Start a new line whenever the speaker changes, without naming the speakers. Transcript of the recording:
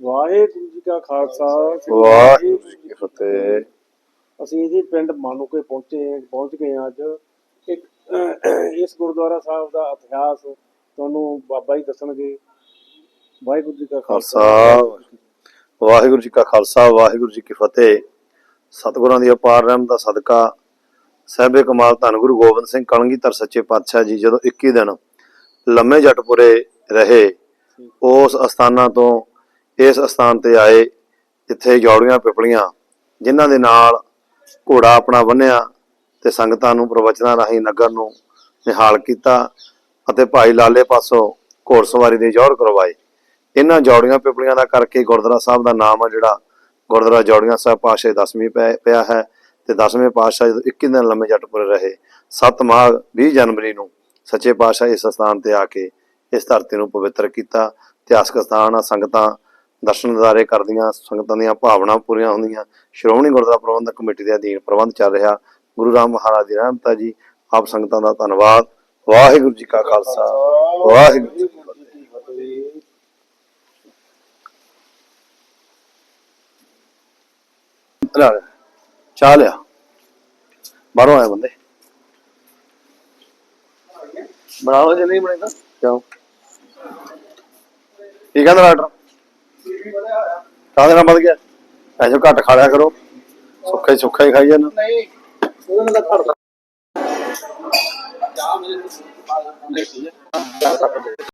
ਵਾਹਿਗੁਰੂ ਜੀ ਕਾ ਖਾਲਸਾ
ਵਾਹਿਗੁਰੂ ਜੀ ਕੀ ਫਤਿਹ।
ਅਸੀਂ ਜੀ ਪਿੰਡ ਮਾਨੂਕੇ ਪਹੁੰਚੇ ਪਹੁੰਚ ਗਏ ਅੱਜ। ਇੱਕ ਇਸ ਗੁਰਦੁਆਰਾ ਸਾਹਿਬ ਦਾ ਇਤਿਹਾਸ ਤੁਹਾਨੂੰ ਬਾਬਾ ਜੀ ਦੱਸਣਗੇ। ਵਾਹਿਗੁਰੂ ਜੀ ਕਾ
ਖਾਲਸਾ ਵਾਹਿਗੁਰੂ ਜੀ ਕਾ ਖਾਲਸਾ ਵਾਹਿਗੁਰੂ ਜੀ ਕੀ ਫਤਿਹ। ਸਤਿਗੁਰਾਂ ਦੀ ਅਪਾਰ ਰਹਿਮਤ ਦਾ ਸਦਕਾ ਸਹਿਬੇ ਕਮਾਲ ਧੰਨ ਗੁਰੂ ਗੋਬਿੰਦ ਸਿੰਘ ਕਲਗੀਧਰ ਸੱਚੇ ਪਾਤਸ਼ਾਹ ਜੀ ਜਦੋਂ 21 ਦਿਨ ਲੰਮੇ ਜਟਪੁਰੇ ਰਹੇ ਉਸ ਅਸਥਾਨਾਂ ਤੋਂ ਇਸ ਅਸਥਾਨ ਤੇ ਆਏ, ਜਿੱਥੇ ਜੌੜੀਆਂ ਪਿਪਲੀਆਂ, ਜਿਨ੍ਹਾਂ ਦੇ ਨਾਲ ਘੋੜਾ ਆਪਣਾ ਬੰਨਿਆ ਤੇ ਸੰਗਤਾਂ ਨੂੰ ਪ੍ਰਵਚਨਾਂ ਰਾਹੀਂ ਨਗਰ ਨੂੰ ਨਿਹਾਲ ਕੀਤਾ ਅਤੇ ਭਾਈ ਲਾਲੇ ਪਾਸੋਂ ਘੋੜਸਵਾਰੀ ਦੇ ਜੌਹਰ ਕਰਵਾਏ ਇਹਨਾਂ ਜੌੜੀਆਂ ਪਿਪਲੀਆਂ ਦਾ ਕਰਕੇ ਗੁਰਦੁਆਰਾ ਸਾਹਿਬ ਦਾ ਨਾਮ ਆ ਜਿਹੜਾ ਗੁਰਦੁਆਰਾ ਜੌੜੀਆਂ ਸਾਹਿਬ ਪਾਸ਼ਾ 10ਵੀਂ ਪਿਆ ਹੈ ਤੇ 10ਵੇਂ ਪਾਤਸ਼ਾਹ ਜਦੋਂ 21 ਦਿਨ ਲੰਮੇ ਜੱਟਪੁਰੇ ਰਹੇ 7 ਮਾਘ 20 ਜਨਵਰੀ ਨੂੰ ਸੱਚੇ ਪਾਤਸ਼ਾਹ ਇਸ ਸਥਾਨ ਤੇ ਆ ਕੇ ਇਸ ਧਰਤੀ ਨੂੰ ਪਵਿੱਤਰ ਕੀਤਾ। ਇਤਿਹਾਸਕ ਸਥਾਨ ਆ, ਸੰਗਤਾਂ ਦਰਸ਼ਨ ਨਜ਼ਾਰੇ ਕਰਦੀਆਂ, ਸੰਗਤਾਂ ਦੀਆਂ ਭਾਵਨਾ ਪੂਰੀਆਂ ਹੁੰਦੀਆਂ। ਸ਼੍ਰੋਮਣੀ ਗੁਰਦੁਆਰਾ ਪ੍ਰਬੰਧਕ ਕਮੇਟੀ ਦੇ ਅਧੀਨ ਪ੍ਰਬੰਧ ਚੱਲ ਰਿਹਾ। ਗੁਰੂ ਰਾਮ ਮਹਾਰਾਜ ਦੀ ਰਹਿਮਤ ਜੀ, ਆਪ ਸੰਗਤਾਂ ਦਾ ਧੰਨਵਾਦ। ਵਾਹਿਗੁਰੂ ਜੀ ਕਾ ਖਾਲਸਾ। ਵਾਹਿਗੁਰੂ ਜੀ ਕੀ ਫਤਿਹ।
ਕੀ
ਚਾਹ ਲਿਆ। ਬਾਹਰੋਂ ਆਏ ਬੰਦੇ। ਬਣਾਓ ਜੇ ਨਹੀਂ ਬਣੇਗਾ ਕਿਉਂ? ਕੀ ਕਹਿੰਦਾ ਡਾਕਟਰ ਕਾਹਦੇ ਨਾਲ ਵੱਧ ਗਿਆ? ਐਸੋ ਘੱਟ ਖਾ ਲਿਆ ਕਰੋ। ਸੁੱਖਾ ਹੀ ਸੁੱਖਾ ਹੀ ਖਾਈ ਜਾਣਾ।
ਨਹੀਂ ਉਹਨਾਂ ਦਾ ਘਰ